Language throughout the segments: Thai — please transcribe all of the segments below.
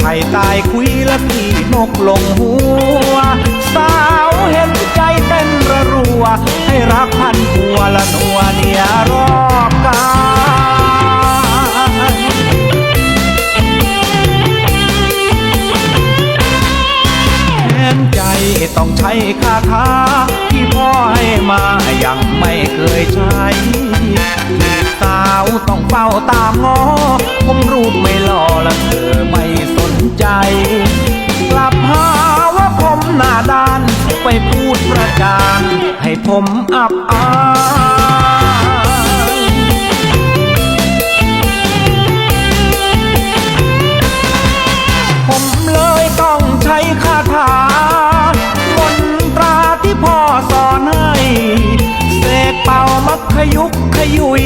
ไผ่ตายคุยและพี่นกลงหัว สาวเห็นใจเต้นระรัว ให้รักพันหัวละนัวเนี่ยรอบกายแค้นใจต้องใช้คาถาที่พ่อให้มายังไม่เคยใช้สาวต้องเฝ้าตามงอ ไปพูดประจานให้ผมอับอายผมเลยต้องใช้คาถามนตราที่พ่อสอนให้เสกเป่ามักขยุกขยุย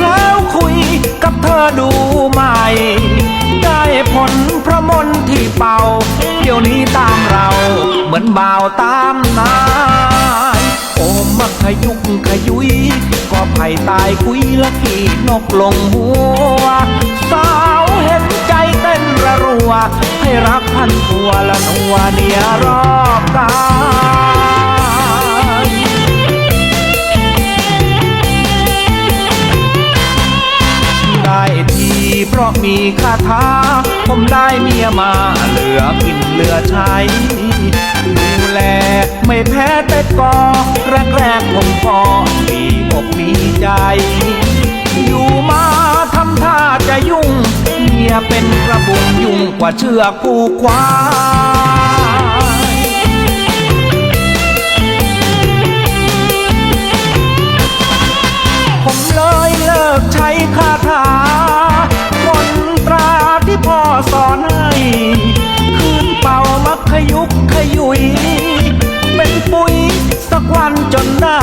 แล้วคุยกับเธอดูใหม่ ได้ผลพระมนต์ที่เป่า เดี๋ยวนี้ตามเรา มือนบ่าวตามนายโอมมักขยุกขยุยก็ไผ่ตายคุยละขี่นกลงหัว สาวเห็นใจเต้นระรัว ให้รักพันพัวละนัวเนี่ยรอบกายได้ทีเพราะมีคาถาผมได้เมียมาเหลือกินเหลือใช้ แล ไม่แพ้แต่กอแรกแรกๆผมพอมีอกมีใจ อยู่มาทำท่าจะยุ่งเมียเป็นกระบุงยุ่งกว่าเชือกผูกควาย ได้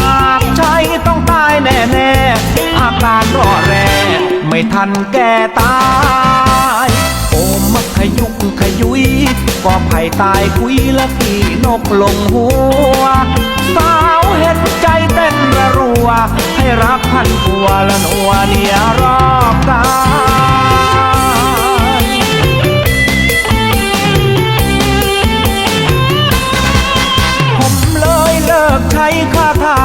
หากใช้ต้องตายแน่ๆ อาการรอแรไม่ทันแก่ตาย โอมขยุกขยุยก็ไผ่ตายคุยและขี่นกลงหัว สาวเห็นใจเต้นระรัว ให้รักพันพัวละนัวเนี่ยรอบกาย ช้คาถา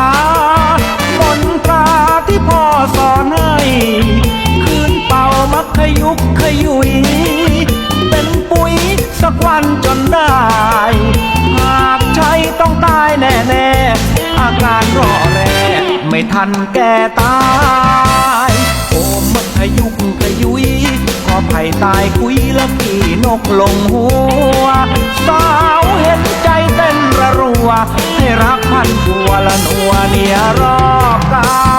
มนตราที่พ่อสอนให้คืนเป่ามักขยุกขยุย เป็นปุ๋ยสักวันจนได้ หากใช้ต้องตายแน่ๆ อาการรอแรไม่ทันแก่ตายโอมมักขยุกขยุยก็ไผ่ตายคุยและขี่นกลงหัว สาวเห็นใจเต้นระรัว รักพันบัวละนัวเนียรอบกาย